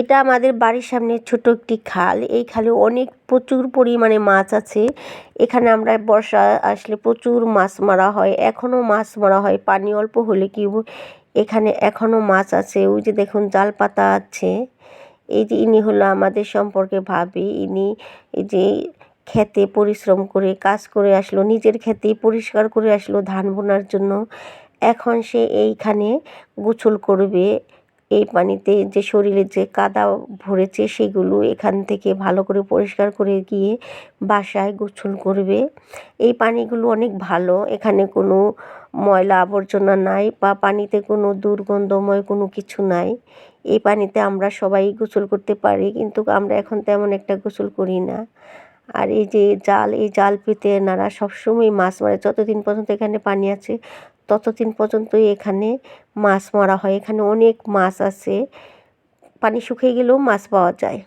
এটা আমাদের বাড়ির সামনে ছোট একটি খাল। এই খালে অনেক প্রচুর পরিমাণে মাছ আছে। এখানে আমরা বর্ষা আসলে প্রচুর মাছ মারা হয়। এখনও মাছ মারা হয়। পানি অল্প হলে কি এখানে এখনও মাছ আছে। ওই যে দেখুন জাল পাতা আছে। এই যে ইনি হলো আমাদের সম্পর্কে ভাবি। ইনি এই যে খেতে পরিশ্রম করে, কাজ করে আসলো, নিজের খেতেই পরিষ্কার করে আসলো ধান বোনার জন্য। এখন সে এইখানে গোছল করবে। এই পানিতে যে শরীরের যে কাদা ভরেছে সেগুলো এখান থেকে ভালো করে পরিষ্কার করে গিয়ে বাসায় গোসল করবে। এই পানিগুলো অনেক ভালো। এখানে কোনো ময়লা আবর্জনা নাই বা পানিতে কোনো দুর্গন্ধময় কোনো কিছু নাই। এই পানিতে আমরা সবাই গোসল করতে পারি কিন্তু আমরা এখন তেমন একটা গোসল করি না। আর এই যে জাল, এই জাল পেতে এনারা সবসময় মাছ মারে। যতদিন পর্যন্ত এখানে পানি আছে ততদিন পর্যন্ত এখানে মাছ মারা হয়। এখানে অনেক মাছ আছে। পানি শুকিয়ে গেলেও মাছ পাওয়া যায়।